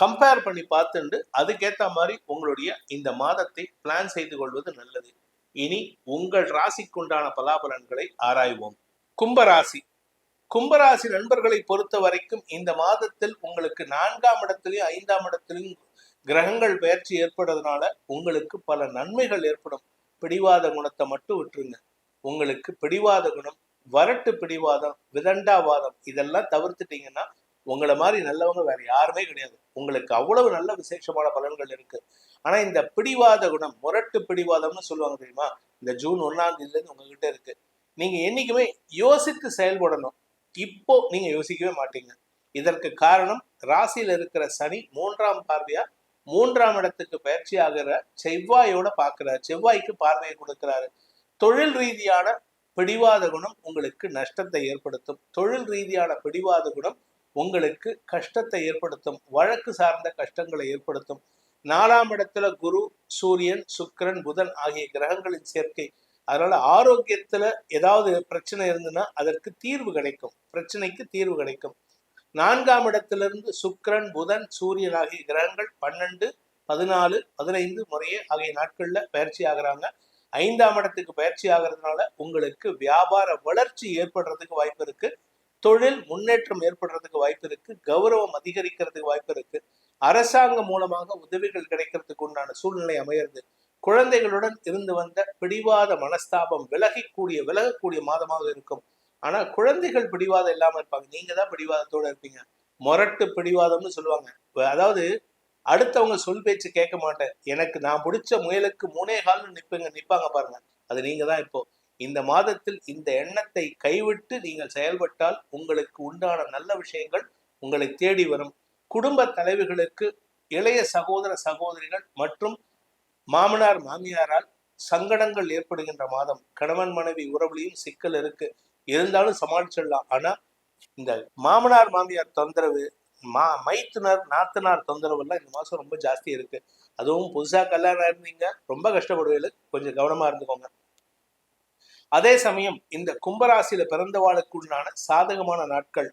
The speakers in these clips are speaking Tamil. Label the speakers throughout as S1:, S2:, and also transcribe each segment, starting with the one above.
S1: கம்பேர் பண்ணி பார்த்துண்டு அதுக்கேற்ற மாதிரி உங்களுடைய இந்த மாதத்தை பிளான் செய்து கொள்வது நல்லது. இனி உங்கள் ராசிக்குண்டான பலாபலன்களை ஆராய்வோம். கும்பராசி. கும்பராசி நண்பர்களை பொறுத்த வரைக்கும் இந்த மாதத்தில் உங்களுக்கு நான்காம் இடத்திலையும் ஐந்தாம் இடத்திலையும் கிரகங்கள் பயிற்சி ஏற்படுறதுனால உங்களுக்கு பல நன்மைகள் ஏற்படும். பிடிவாத குணத்தை மட்டும் விட்டுருங்க. உங்களுக்கு பிடிவாத குணம் வரட்டு பிடிவாதம் விதண்டாவாதம் இதெல்லாம் தவிர்த்துட்டீங்கன்னா உங்களை மாதிரி நல்லவங்க வேற யாருமே கிடையாது. உங்களுக்கு அவ்வளவு நல்ல விசேஷமான பலன்கள் இருக்கு. ஆனா இந்த பிடிவாத குணம் முரட்டு பிடிவாதம்னு சொல்லுவாங்க தெரியுமா? இந்த ஜூன் ஒன்னாம் தேதியிலேருந்து உங்ககிட்ட இருக்கு. நீங்க என்னைக்குமே யோசித்து செயல்படணும். இப்போ நீங்க யோசிக்கவே மாட்டீங்க. இதற்கு காரணம் ராசியில இருக்கிற சனி மூன்றாம் பார்வையா மூன்றாம் இடத்துக்கு பயிற்சி ஆகிற செவ்வாயோட பார்க்கிறார் செவ்வாய்க்கு பார்வையை கொடுக்கிறாரு. தொழில் ரீதியான பிடிவாத குணம் உங்களுக்கு நஷ்டத்தை ஏற்படுத்தும். தொழில் ரீதியான பிடிவாத குணம் உங்களுக்கு கஷ்டத்தை ஏற்படுத்தும் வழக்கு சார்ந்த கஷ்டங்களை ஏற்படுத்தும். நாலாம் இடத்துல குரு சூரியன் சுக்கரன் புதன் ஆகிய கிரகங்களின் சேர்க்கை. அதனால ஆரோக்கியத்துல ஏதாவது பிரச்சனை இருந்ததுன்னா அதற்கு தீர்வு கிடைக்கும். பிரச்சனைக்கு தீர்வு கிடைக்கும். நான்காம் இடத்திலிருந்து சுக்கரன் புதன் சூரியன் ஆகிய கிரகங்கள் பன்னெண்டு பதினாலு பதினைந்து முறையே ஆகிய நாட்கள்ல பயிற்சி ஆகுறாங்க. ஐந்தாம் இடத்துக்கு பயிற்சி ஆகிறதுனால உங்களுக்கு வியாபார வளர்ச்சி ஏற்படுறதுக்கு வாய்ப்பு இருக்கு. தொழில் முன்னேற்றம் ஏற்படுறதுக்கு வாய்ப்பு இருக்கு கௌரவம் அதிகரிக்கிறதுக்கு வாய்ப்பு இருக்கு. அரசாங்கம் மூலமாக உதவிகள் கிடைக்கிறதுக்கு உண்டான சூழ்நிலை அமையிறது. குழந்தைகளுடன் இருந்து வந்த பிடிவாத மனஸ்தாபம் விலகக்கூடிய விலகக்கூடிய மாதமாக இருக்கும். ஆனா குழந்தைகள் பிடிவாதம் இல்லாம இருப்பாங்க. நீங்க தான் பிடிவாதத்தோட இருப்பீங்க. மொரட்டு பிடிவாதம்னு சொல்லுவாங்க. அதாவது அடுத்தவங்க சொல் பேச்சு கேட்க மாட்டேன். எனக்கு நான் பிடிச்ச முயலுக்கு மூணே கால்னு நிப்பீங்க நிப்பாங்க பாருங்க. அது நீங்க தான் இப்போ. இந்த மாதத்தில் இந்த எண்ணத்தை கைவிட்டு நீங்கள் செயல்பட்டால் உங்களுக்கு உண்டான நல்ல விஷயங்கள் உங்களை தேடி வரும். குடும்ப தலைவிகளுக்கு இளைய சகோதர சகோதரிகள் மற்றும் மாமனார் மாமியாரால் சங்கடங்கள் ஏற்படுகின்ற மாதம். கணவன் மனைவி உறவுலையும் சிக்கல் இருக்கு. இருந்தாலும் சமாளிச்சிடலாம். ஆனா இந்த மாமனார் மாமியார் தொந்தரவு மா மைத்துனர் நாத்தனார் தொந்தரவு எல்லாம் இந்த மாசம் ரொம்ப ஜாஸ்தி இருக்கு. அதுவும் புதுசா கல்யாணம் இருந்தீங்க ரொம்ப கஷ்டப்படுவீங்க. கொஞ்சம் கவனமா இருந்துக்கோங்க. அதே சமயம் இந்த கும்பராசியில பிறந்தவாளுக்குள்ளான சாதகமான நாட்கள்.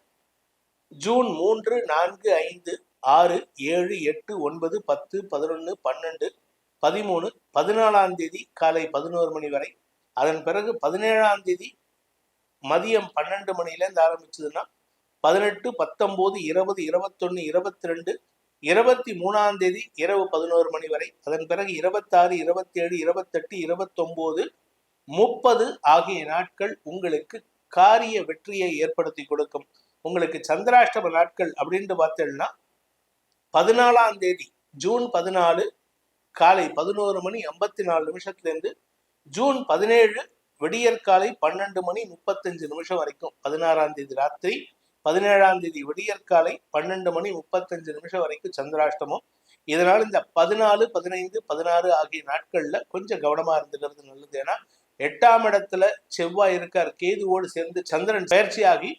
S1: ஜூன் மூன்று நான்கு ஐந்து ஆறு ஏழு எட்டு ஒன்பது பத்து பதினொன்று பன்னெண்டு பதிமூணு பதினாலாம் தேதி காலை பதினோரு மணி வரை. அதன் பிறகு பதினேழாம் தேதி மதியம் பன்னெண்டு மணிலேருந்து ஆரம்பிச்சதுன்னா பதினெட்டு பத்தொம்போது இருபது இருபத்தொன்னு இருபத்தி ரெண்டு இருபத்தி மூணாம் தேதி இரவு பதினோரு மணி வரை. அதன் பிறகு இருபத்தாறு இருபத்தேழு இருபத்தெட்டு இருபத்தொம்போது முப்பது ஆகிய நாட்கள் உங்களுக்கு காரிய வெற்றியை ஏற்படுத்தி கொடுக்கும். உங்களுக்கு சந்திராஷ்டம நாட்கள் அப்படின்ட்டு பார்த்தேன்னா பதினாலாம் தேதி ஜூன் பதினாலு காலை பதினோரு மணி ஐம்பத்தி நாலு நிமிஷத்துலேருந்து ஜூன் பதினேழு விடியற்காலை பன்னெண்டு மணி முப்பத்தஞ்சு நிமிஷம் வரைக்கும் பதினாறாம் தேதி ராத்திரி பதினேழாம் தேதி விடியற்காலை பன்னெண்டு மணி முப்பத்தஞ்சு நிமிஷம் வரைக்கும் சந்திராஷ்டமம். இதனால் இந்த பதினாலு பதினைந்து பதினாறு ஆகிய நாட்களில் கொஞ்சம் கவனமாக இருந்துக்கிறது நல்லது. ஏன்னா எட்டாம் இடத்துல செவ்வாய் இருக்கார். கேதுவோடு சேர்ந்து சந்திரன் பயிற்சியாகி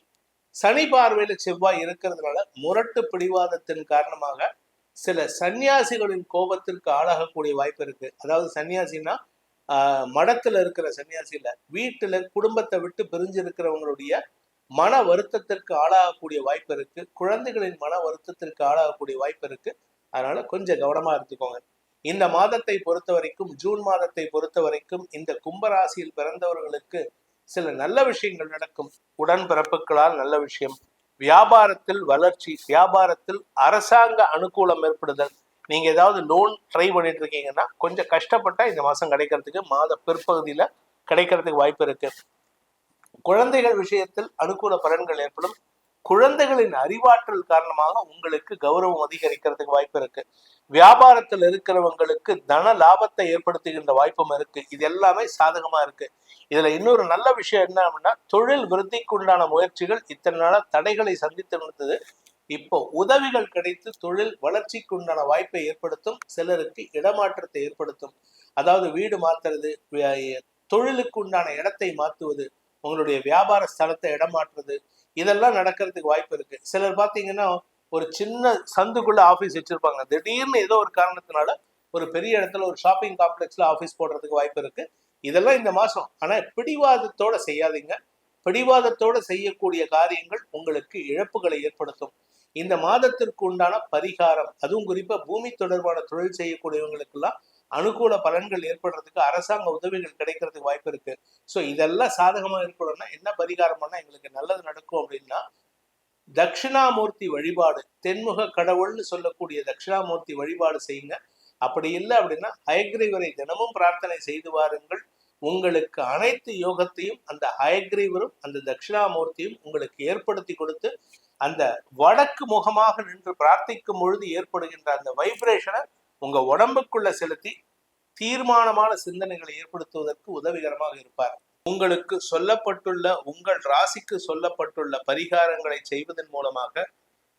S1: சனி பார்வையில செவ்வாய் இருக்கிறதுனால முரட்டு பிடிவாதத்தின் காரணமாக சில சன்னியாசிகளின் கோபத்திற்கு ஆளாகக்கூடிய வாய்ப்பு இருக்கு. அதாவது சன்னியாசினா ஆஹ், மடத்துல இருக்கிற சன்னியாசி வீட்டுல குடும்பத்தை விட்டு பிரிஞ்சு இருக்கிறவங்களுடைய மன வருத்தத்திற்கு ஆளாகக்கூடிய வாய்ப்பு இருக்கு. குழந்தைகளின் மன வருத்தத்திற்கு ஆளாகக்கூடிய வாய்ப்பு இருக்கு. அதனால கொஞ்சம் கவனமா இருந்துக்கோங்க. இந்த மாதத்தை பொறுத்த வரைக்கும் ஜூன் மாதத்தை பொறுத்த வரைக்கும் இந்த கும்பராசியில் பிறந்தவர்களுக்கு சில நல்ல விஷயங்கள் நடக்கும். உடன்பிறப்புகளால் நல்ல விஷயம். வியாபாரத்தில் வளர்ச்சி வியாபாரத்தில் அரசாங்க அனுகூலம் ஏற்படுதல். நீங்க ஏதாவது லோன் ட்ரை பண்ணிட்டு இருக்கீங்கன்னா கொஞ்சம் கஷ்டப்பட்டா இந்த மாசம் கிடைக்கிறதுக்கு மாத பிற்பகுதியில கிடைக்கிறதுக்கு வாய்ப்பு இருக்கு. குழந்தைகள் விஷயத்தில் அனுகூல பலன்கள் ஏற்படும். குழந்தைகளின் அறிவாற்றல் காரணமாக உங்களுக்கு கௌரவம் அதிகரிக்கிறதுக்கு வாய்ப்பு இருக்கு. வியாபாரத்தில் இருக்கிறவங்களுக்கு தன லாபத்தை ஏற்படுத்துகின்ற வாய்ப்பும் இருக்கு. இது எல்லாமே சாதகமா இருக்கு. இதுல இன்னொரு நல்ல விஷயம் என்ன அப்படின்னா தொழில் விருத்திக்கு உண்டான முயற்சிகள் இத்தனை நாளா தடைகளை சந்தித்து இருந்தது இப்போ உதவிகள் கிடைத்து தொழில் வளர்ச்சிக்கு உண்டான வாய்ப்பை ஏற்படுத்தும். சிலருக்கு இடமாற்றத்தை ஏற்படுத்தும். அதாவது வீடு மாத்துறது தொழிலுக்கு உண்டான இடத்தை மாத்துவது உங்களுடைய வியாபார ஸ்தலத்தை இடம் இதெல்லாம் நடக்கிறதுக்கு வாய்ப்பு இருக்கு. சிலர் பாத்தீங்கன்னா ஒரு சின்ன சந்துக்குள்ள ஆபீஸ் வச்சிருப்பாங்க. திடீர்னு ஏதோ ஒரு காரணத்தினால ஒரு பெரிய இடத்துல ஒரு ஷாப்பிங் காம்ப்ளெக்ஸ்ல ஆபீஸ் போடுறதுக்கு வாய்ப்பு இருக்கு. இதெல்லாம் இந்த மாசம். ஆனா பிடிவாதத்தோட செய்யாதீங்க. பிடிவாதத்தோட செய்யக்கூடிய காரியங்கள் உங்களுக்கு இழப்புகளை ஏற்படுத்தும். இந்த மாதத்திற்கு உண்டான பரிகாரம் அதுவும் குறிப்பா பூமி தொடர்பான தொழில் செய்யக்கூடியவங்களுக்கெல்லாம் அனுகூல பலன்கள் ஏற்படுறதுக்கு அரசாங்க உதவிகள் கிடைக்கிறதுக்கு வாய்ப்பு இருக்கு. ஸோ இதெல்லாம் சாதகமாக ஏற்படும்னா என்ன பரிகாரம் பண்ணால் எங்களுக்கு நல்லது நடக்கும் அப்படின்னா தட்சிணாமூர்த்தி வழிபாடு தென்முக கடவுள்னு சொல்லக்கூடிய தட்சிணாமூர்த்தி வழிபாடு செய்யுங்க. அப்படி இல்லை அப்படின்னா ஹயக்ரீவரை தினமும் பிரார்த்தனை செய்து வாருங்கள். உங்களுக்கு அனைத்து யோகத்தையும் அந்த ஹயக்ரீவரும் அந்த தட்சிணாமூர்த்தியும் உங்களுக்கு ஏற்படுத்தி கொடுத்து அந்த வடக்கு முகமாக நின்று பிரார்த்திக்கும் பொழுது ஏற்படுகின்ற அந்த வைப்ரேஷனை உங்க உடம்புக்குள்ள செலுத்தி தீர்மானமான சிந்தனைகளை ஏற்படுத்துவதற்கு உதவிகரமாக இருப்பார். உங்களுக்கு சொல்லப்பட்டுள்ள உங்கள் ராசிக்கு சொல்லப்பட்டுள்ள பரிகாரங்களை செய்வதன் மூலமாக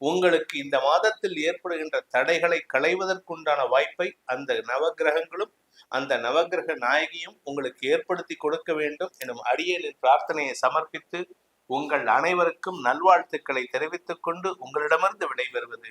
S1: உங்களுக்கு இந்த மாதத்தில் ஏற்படுகின்ற தடைகளை களைவதற்குண்டான வாய்ப்பை அந்த நவக்கிரகங்களும் அந்த நவக்கிரக நாயகியும் உங்களுக்கு ஏற்படுத்தி கொடுக்க வேண்டும் எனும் அடியலின் பிரார்த்தனையை சமர்ப்பித்து உங்கள் அனைவருக்கும் நல்வாழ்த்துக்களை தெரிவித்துக் கொண்டு உங்களிடமிருந்து விடைபெறுவது